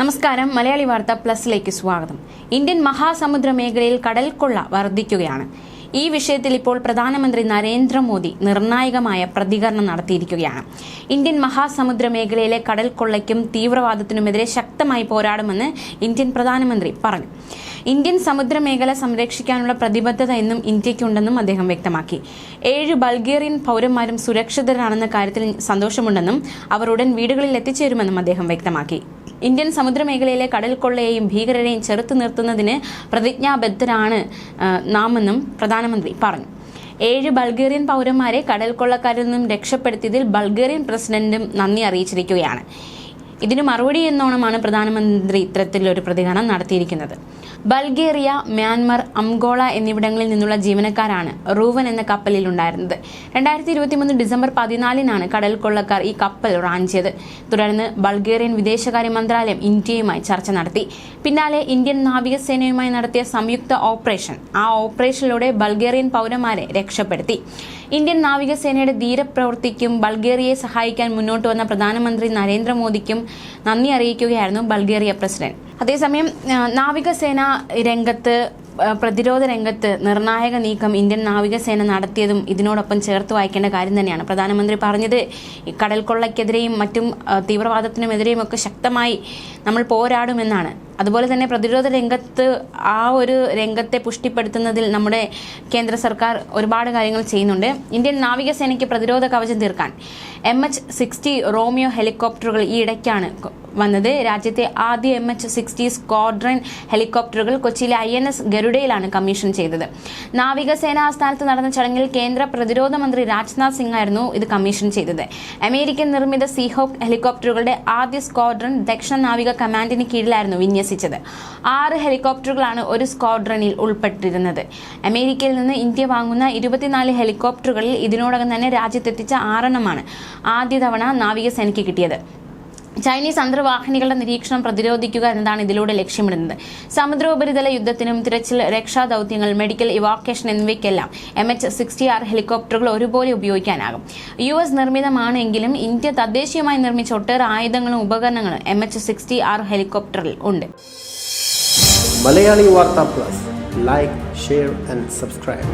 നമസ്കാരം. മലയാളി വാർത്ത പ്ലസിലേക്ക് സ്വാഗതം. ഇന്ത്യൻ മഹാസമുദ്ര മേഖലയിൽ കടൽ കൊള്ള വർദ്ധിക്കുകയാണ്. ഈ വിഷയത്തിൽ ഇപ്പോൾ പ്രധാനമന്ത്രി നരേന്ദ്രമോദി നിർണായകമായ പ്രതികരണം നടത്തിയിരിക്കുകയാണ്. ഇന്ത്യൻ മഹാസമുദ്ര മേഖലയിലെ കടൽ കൊള്ളയ്ക്കും തീവ്രവാദത്തിനുമെതിരെ ശക്തമായി പോരാടുമെന്ന് ഇന്ത്യൻ പ്രധാനമന്ത്രി പറഞ്ഞു. ഇന്ത്യൻ സമുദ്രമേഖല സംരക്ഷിക്കാനുള്ള പ്രതിബദ്ധത എന്നും ഇന്ത്യയ്ക്കുണ്ടെന്നും അദ്ദേഹം വ്യക്തമാക്കി. ഏഴ് ബൾഗേറിയൻ പൗരന്മാരും സുരക്ഷിതരാണെന്ന കാര്യത്തിൽ സന്തോഷമുണ്ടെന്നും അവർ ഉടൻ വീടുകളിൽ എത്തിച്ചേരുമെന്നും അദ്ദേഹം വ്യക്തമാക്കി. ഇന്ത്യൻ സമുദ്രമേഖലയിലെ കടൽക്കൊള്ളയെയും ഭീകരരെയും ചെറുത്തു നിർത്തുന്നതിന് പ്രതിജ്ഞാബദ്ധരാണ് നാമെന്നും പ്രധാനമന്ത്രി പറഞ്ഞു. ഏഴ് ബൾഗേറിയൻ പൗരന്മാരെ കടൽക്കൊള്ളക്കാരിൽ നിന്നും രക്ഷപ്പെടുത്തിയതിൽ ബൾഗേറിയൻ പ്രസിഡന്റും നന്ദി അറിയിച്ചിരിക്കുകയാണ്. ഇതിന് മറുപടി എന്നോണമാണ് പ്രധാനമന്ത്രി ഇത്തരത്തിലൊരു പ്രതികരണം നടത്തിയിരിക്കുന്നത്. ബൾഗേറിയ മ്യാൻമർ അംഗോള എന്നിവിടങ്ങളിൽ നിന്നുള്ള ജീവനക്കാരാണ് റൂവൻ എന്ന കപ്പലിൽ ഉണ്ടായിരുന്നത്. രണ്ടായിരത്തി ഇരുപത്തിമൂന്ന് ഡിസംബർ പതിനാലിനാണ് കടൽ കൊള്ളക്കാർ ഈ കപ്പൽ റാഞ്ചിയത് തുടർന്ന് ബൾഗേറിയൻ വിദേശകാര്യ മന്ത്രാലയം ഇന്ത്യയുമായി ചർച്ച നടത്തി. പിന്നാലെ ഇന്ത്യൻ നാവികസേനയുമായി നടത്തിയ സംയുക്ത ഓപ്പറേഷൻ ആ ഓപ്പറേഷനിലൂടെ ബൾഗേറിയൻ പൗരന്മാരെ രക്ഷപ്പെടുത്തി. ഇന്ത്യൻ നാവികസേനയുടെ ധീരപ്രവൃത്തിക്കും ബൾഗേറിയയെ സഹായിക്കാൻ മുന്നോട്ട് വന്ന പ്രധാനമന്ത്രി നരേന്ദ്രമോദിക്കും നന്ദി അറിയിക്കുകയായിരുന്നു ബൾഗേറിയ പ്രസിഡന്റ്. അതേസമയം നാവികസേന രംഗത്ത് പ്രതിരോധ രംഗത്ത് നിർണായക നീക്കം ഇന്ത്യൻ നാവികസേന നടത്തിയതും ഇതിനോടൊപ്പം ചേർത്ത് വായിക്കേണ്ട കാര്യം തന്നെയാണ്. പ്രധാനമന്ത്രി പറഞ്ഞത് കടൽക്കൊള്ളയ്ക്കെതിരെയും മറ്റും തീവ്രവാദത്തിനുമെതിരെയും ഒക്കെ ശക്തമായി നമ്മൾ പോരാടുമെന്നാണ്. അതുപോലെ തന്നെ പ്രതിരോധ രംഗത്ത് ആ ഒരു രംഗത്തെ പുഷ്ടിപ്പെടുത്തുന്നതിൽ നമ്മുടെ കേന്ദ്ര സർക്കാർ ഒരുപാട് കാര്യങ്ങൾ ചെയ്യുന്നുണ്ട്. ഇന്ത്യൻ നാവികസേനയ്ക്ക് പ്രതിരോധ കവചം തീർക്കാൻ എം എച്ച് സിക്സ്റ്റി റോമിയോ ഹെലികോപ്റ്ററുകൾ ഈ ഇടയ്ക്കാണ്. കൊ- വന്നത്. രാജ്യത്തെ ആദ്യ എം എച്ച് സിക്സ്റ്റി സ്ക്വാഡ്രൺ ഹെലികോപ്റ്ററുകൾ കൊച്ചിയിലെ ഐ എൻ എസ് ഗരുഡയിലാണ് കമ്മീഷൻ ചെയ്തത്. നാവികസേന ആസ്ഥാനത്ത് നടന്ന ചടങ്ങിൽ കേന്ദ്ര പ്രതിരോധ മന്ത്രി രാജ്നാഥ് സിംഗ് ആയിരുന്നു ഇത് കമ്മീഷൻ ചെയ്തത്. അമേരിക്കൻ നിർമ്മിത സീഹോക്ക് ഹെലികോപ്റ്ററുകളുടെ ആദ്യ സ്ക്വാഡ്രൺ ദക്ഷിണ നാവിക കമാൻഡിന് കീഴിലായിരുന്നു വിന്യസിച്ചത്. ആറ് ഹെലികോപ്റ്ററുകളാണ് ഒരു സ്ക്വാഡ്രണിൽ ഉൾപ്പെട്ടിരുന്നത്. അമേരിക്കയിൽ നിന്ന് ഇന്ത്യ വാങ്ങുന്ന ഇരുപത്തിനാല് ഹെലികോപ്റ്ററുകളിൽ ഇതിനോടകം തന്നെ രാജ്യത്തെത്തിച്ച ആറെണ്ണമാണ് ആദ്യ തവണ നാവികസേനയ്ക്ക് കിട്ടിയത്. ചൈനീസ് അന്തർവാഹിനികളുടെ നിരീക്ഷണം പ്രതിരോധിക്കുക എന്നതാണ് ഇതിലൂടെ ലക്ഷ്യമിടുന്നത്. സമുദ്രോപരിതല യുദ്ധത്തിനും തിരച്ചിൽ രക്ഷാദൌത്യങ്ങൾ മെഡിക്കൽ ഇവാക്കേഷൻ എന്നിവയ്ക്കെല്ലാം എം എച്ച് സിക്സ്റ്റി ആർ ഹെലികോപ്റ്ററുകൾ ഒരുപോലെ ഉപയോഗിക്കാനാകും. യു എസ് നിർമ്മിതമാണെങ്കിലും ഇന്ത്യ തദ്ദേശീയമായി നിർമ്മിച്ച ഒട്ടേറെ ആയുധങ്ങളും ഉപകരണങ്ങളും എം എച്ച് സിക്സ്റ്റി ആർ ഹെലികോപ്റ്ററിൽ ഉണ്ട്. Malayali Vartha plus. Like share and subscribe